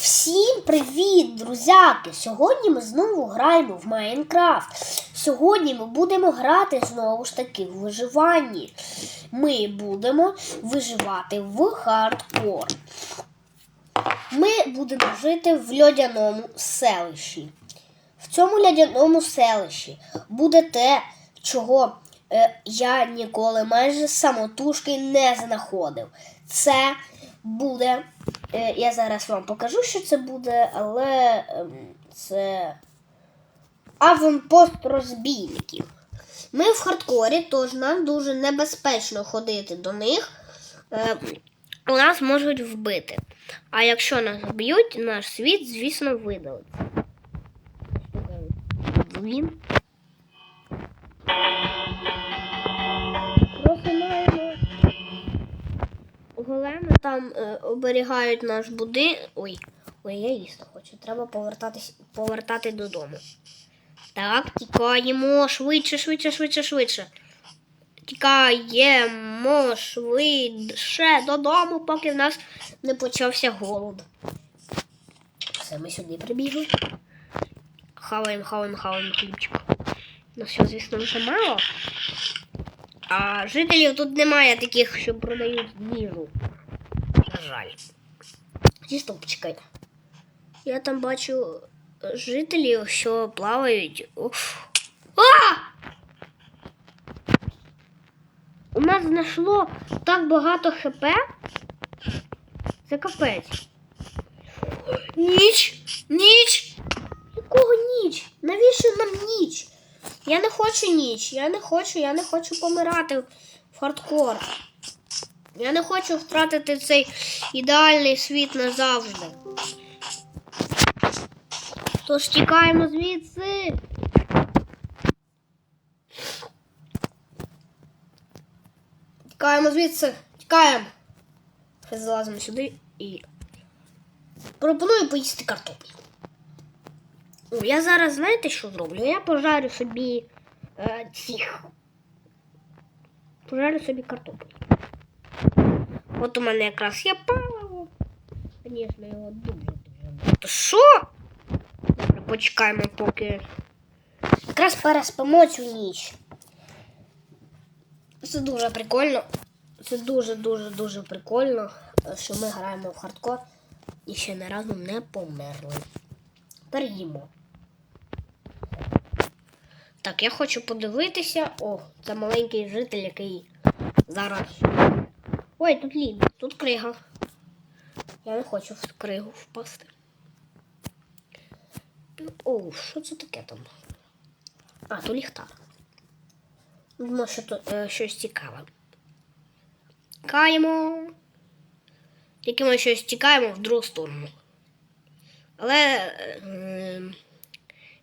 Всім привіт, друзяки! Сьогодні ми знову граємо в Майнкрафт. Сьогодні ми будемо грати знову ж таки в виживанні. Ми будемо виживати в хардкор. Ми будемо жити в льодяному селищі. В цьому льодяному селищі буде те, чого е, я ніколи майже самотужки не знаходив. Це буде. Е, я зараз вам покажу, що це буде, але ем, це аванпост розбійників. Ми в хардкорі, тож нам дуже небезпечно ходити до них. Е, нас можуть вбити. А якщо нас вб'ють, наш світ, звісно, видалиться. Він. Там е, оберігають наш будинок. Ой, ой, я їсти хочу. Треба повертатись, повертати додому. Так, тікаємо швидше, швидше, швидше, швидше. Тікаємо швидше додому, поки в нас не почався голод. Все, ми сюди прибігли. Хаваємо, хаваємо, хаваємо хлібчик. Ну, все, звісно, вже мало. А жителів тут немає таких, що продають їжу. Жаль. Зі стоп, чекай. Я там бачу е, жителів, що плавають. А! У нас знайшло так багато хп. Це капець. Ніч! Ніч! Якого ніч? Навіщо нам ніч? Я не хочу ніч. Я не хочу, я не хочу помирати в хардкор. Я не хочу втратити цей ідеальний світ назавжди. Тож тікаємо звідси. Тікаємо звідси. Тікаємо. Залазимо сюди і пропоную поїсти картоплю. О, я зараз знаєте, що зроблю? Я пожарю собі е, цих. Пожарю собі картоплю. От у мене якраз є паливо. Звісно, його дуже багато. Що? Добре, почекаємо, поки. Якраз переспимо цю ніч. Це дуже прикольно. Це дуже-дуже дуже прикольно, що ми граємо в хардкор і ще не разу не померли. Переїмо. Так, я хочу подивитися. О, це маленький житель, який зараз. Ой, тут лід, тут крига. Я не хочу в кригу впасти. О, що це таке там? А, то ліхтар. Думаю, що тут е, щось цікаве. Тікаємо. Тільки ми щось тікаємо в другу сторону. Але е,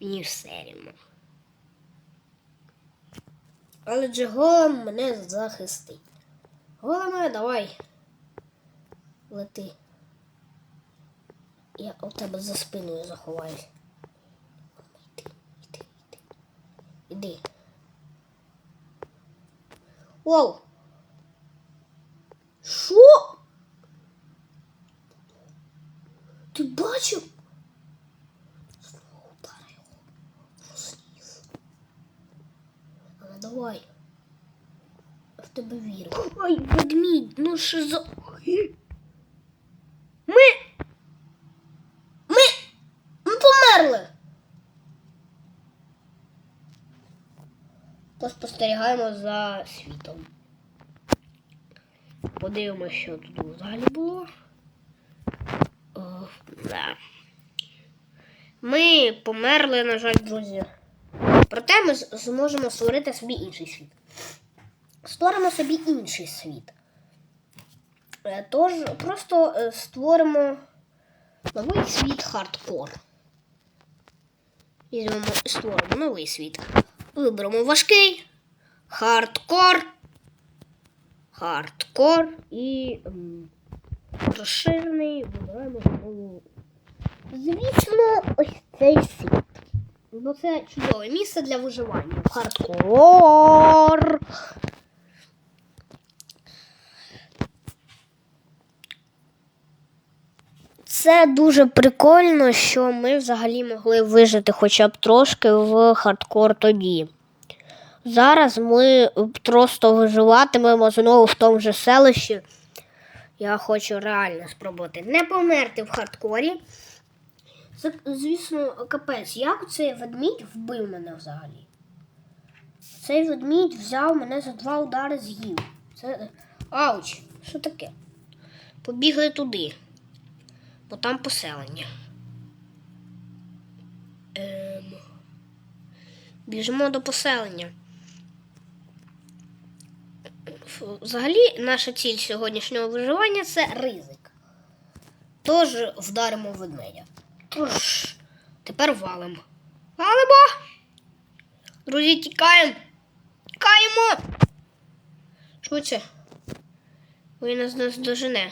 мені все рівно. Але Джигом мене захистить. Голема, давай. Лети. Я у тебе за спиною заховаюсь. Іди, іди, іди. Іди. Воу! Що? Ти бачив? Знову удари його. Розніс. Але давай. Я в тебе вірю. Ой, ну що за. Ми. Ми. Ми померли. Поспостерігаємо за світом. Подивимося, що тут взагалі було. О, да. Ми померли, на жаль, друзі. Проте ми зможемо створити собі інший світ. Створимо собі інший світ. Е, Тож просто е, створимо новий світ хардкор. Візьмемо створимо новий світ. Виберемо важкий, хардкор, хардкор і розширений. Вибираємо знову. Звісно, ось цей світ. Бо це чудове місце для виживання. Хардкор. Це дуже прикольно, що ми взагалі могли вижити хоча б трошки в хардкор тоді. Зараз ми просто виживатимемо знову в тому же селищі. Я хочу реально спробувати не померти в хардкорі. Звісно, капець, як цей ведмідь вбив мене взагалі? Цей ведмідь взяв мене за два удари з'їв. Це. Ауч, що таке? Побігли туди, бо там поселення. Ем... Біжимо до поселення. Взагалі, наша ціль сьогоднішнього виживання це ризик. Тож вдаримо ведмедя. Тож, тепер валимо. Валимо! Друзі, тікаємо! Тікаємо! Швидше. Він нас не здожене.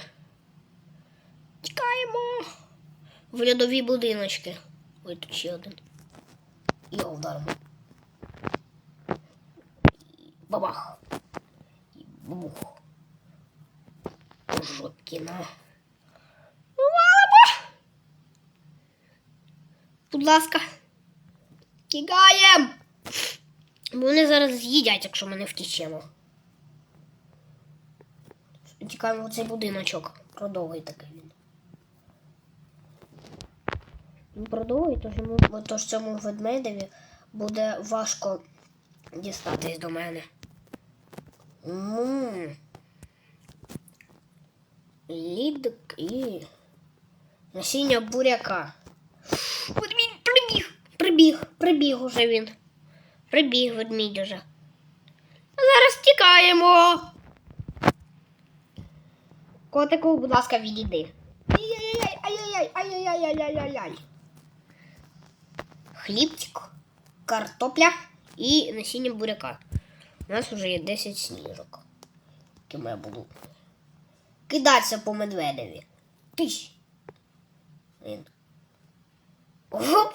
Тікаємо! В льодові будиночки. Ой, тут ще один. Його вдаримо. Бабах. І бабух. Жопки Будь ласка. Тікаємо! Бо вони зараз з'їдять, якщо ми не втічемо. Тікаємо в цей будиночок. Продовгий такий продовгий, тож йому тож цьому ведмедеві буде важко дістатись до мене. М. Лідик і насіння буряка. Ведмідь прибіг. Прибіг, прибіг уже він. Прибіг ведмідь уже. Зараз тікаємо. Котику, будь ласка, відійди. Ай-яй-яй, ай-яй-яй, ай-яй-яй-яй-яй-яй. Хлібчик, картопля і насіння буряка. У нас вже є 10 сніжок. Якими я буду кидатися по медведеві. Тиш. Він. Ого!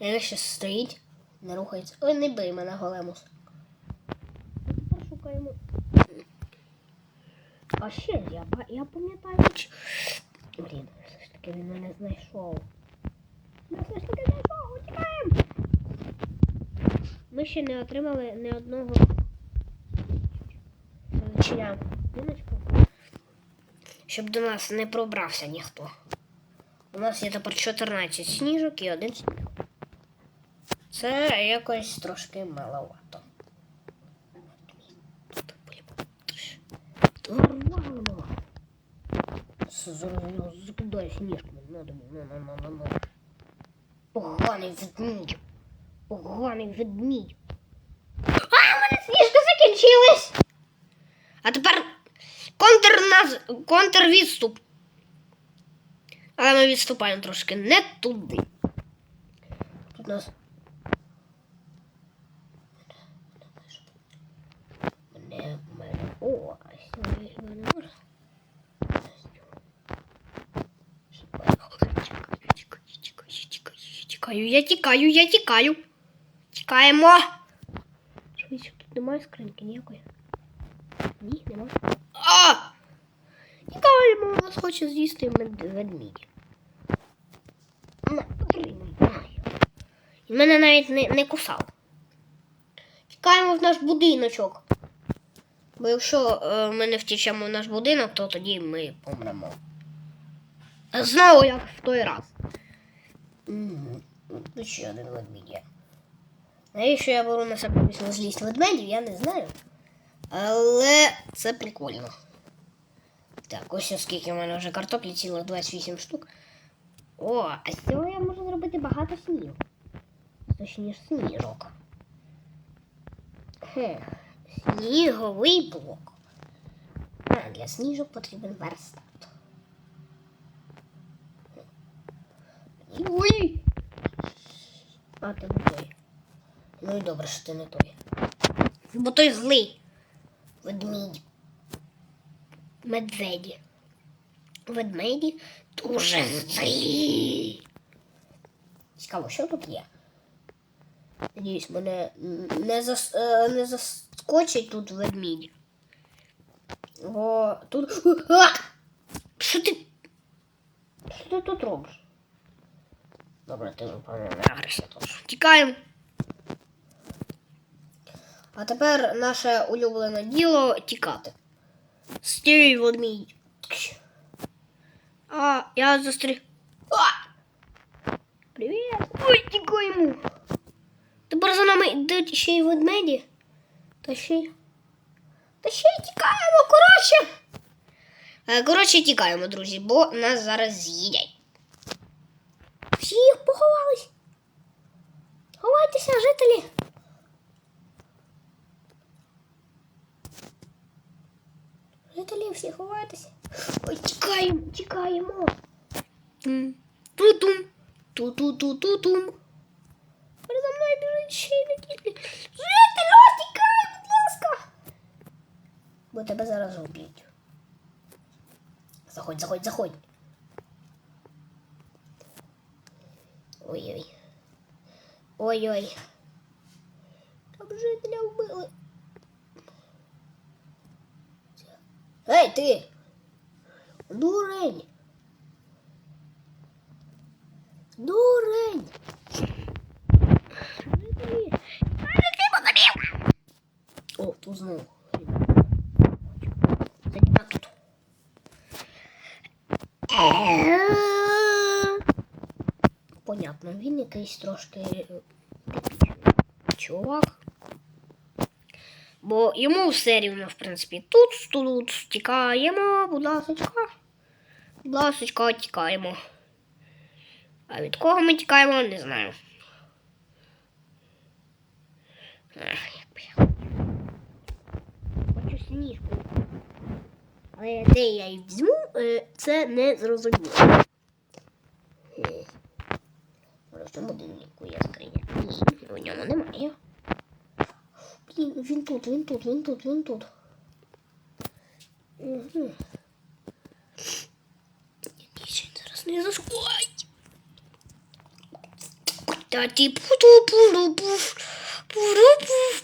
Він ще стоїть, не рухається. Ой, не бий мене големус. Тепер шукаємо. А ще я, я пам'ятаю. Блін, все він мене знайшов. Він все ж таки знайшов, утікаємо! Ми ще не отримали ні одного величиня щоб до нас не пробрався ніхто. У нас є тепер 14 сніжок і один сніг. Це якось трошки маловато. Зрозуміло, закидай сніжками. Надо, на, на, на, на, на. Поганий ведмідь. Поганий ведмідь. А, у мене сніжки закінчились. А тепер контр наз... контрвідступ. Але ми відступаємо трошки не туди. Тут нас. Мене, мене. О, а сьогодні хіба не можна? Тікаю, я тікаю, я тікаю. Тікаємо. Швидше, тут немає скриньки ніякої. Ні, нема. А! Тікаємо, нас хоче з'їсти ведмідь. Він мене навіть не, не кусав. Тікаємо в наш будиночок. Бо якщо е, ми не втічемо в наш будинок, то тоді ми помремо. Знову як в той раз. Тут ще один ведмідь є. Навіщо я беру на себе злість ведмедів, я не знаю. Але це прикольно. Так, ось скільки в мене вже картоплі, цілих 28 штук. О, а з цього я можу зробити багато снігу. Точніше, сніжок. Хе, сніговий блок. А, для сніжок потрібен верстат. Ой! А, ти не той. Ну і добре, що ти не той. Бо той злий. Ведмідь. Медведі. Ведмеді дуже злі. Цікаво, що тут є? Надіюсь, мене не, зас, е, не заскочить тут ведмідь. Бо тут. Що ти? Що ти тут робиш? Добре, ти напевно не агресія тут. Тікаємо. А тепер наше улюблене діло тікати. Стій мій. А, я застріг. А! Привіт! Ой, тікаємо. Тепер за нами йдуть ще й ведмеді. Та ще й. Та ще й тікаємо, коротше. Е, Коротше, тікаємо, друзі, бо нас зараз з'їдять. Поховались. Ховайтеся, жителі. Жителі всі ховайтеся. Ой, тікаємо, тікаємо. Ту-тум, ту-ту-ту-ту-тум. Передо мною біжить ще й. Жителі, тікай, будь ласка. Бо тебе зараз вб'ють. Заходь, заходь, заходь. Ой-ой. Ой-ой. Там жителя вбили. Ей, ти! Дурень! Дурень! Жителі! О, знову. Понятно, він якийсь трошки чувак. Бо йому все рівно, в принципі, тут, тут, тікаємо, будь ласочка. Будь ласочка, тікаємо. А від кого ми тікаємо, не знаю. Ах, як би хочу сніжку. Але де я її візьму, е, це не зрозуміло. Е, Цьому будинку є скриня. Ні, в ньому немає. Блін, він тут, він тут, він тут, він тут. Угу. Нічого зараз не зашкодить. Та ті путу пуру пуф. Пуру пуф пуф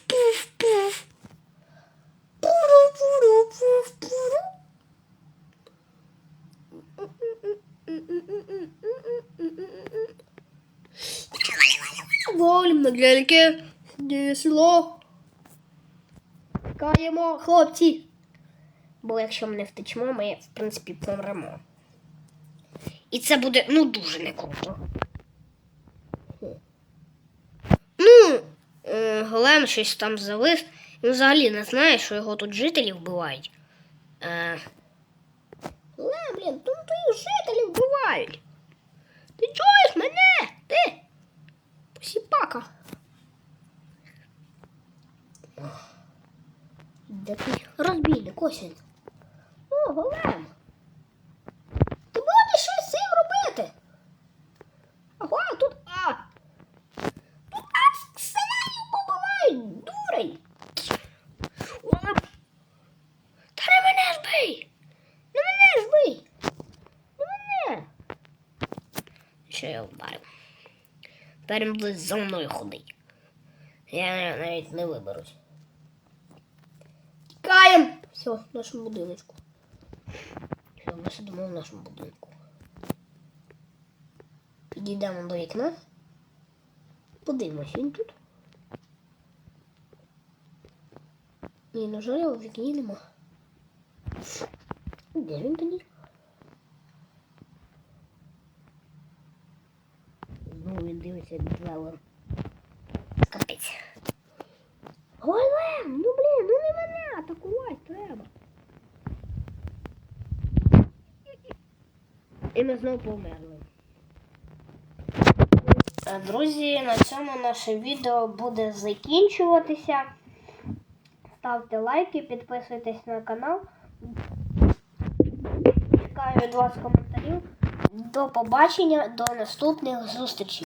Де село. Тікаємо, хлопці. Бо якщо ми не втечемо, ми, в принципі, помремо. І це буде, ну, дуже не круто. Ну, е, Голем щось там завис. Він взагалі не знає, що його тут жителі вбивають. Е, Голем, блін, тут твоїх жителів вбивають. Ти чуєш мене? Ти? Посіпака. Ти? Розбійник, ось він. О, голем. Ти будеш щось з цим робити? Ага, тут. А. Тут аж селянів побивають, дурень. Голем. Та не мене збий. Не мене збий. Не мене. Що я вдарив? Тепер він буде за мною ходить. Я навіть не виберусь. Все, в нашому будиночку. Все, ми сидимо в нашому будинку. Підійдемо до вікна. Подивимось, він тут. Ні, на жаль, у вікні нема. Де він тоді? Знову він дивиться від левер. Капець. Голем! Ну блін, ну не мене атакувати треба. І ми знову померли. Друзі, на цьому наше відео буде закінчуватися. Ставте лайки, підписуйтесь на канал. Чекаю від вас коментарів. До побачення, до наступних зустрічей.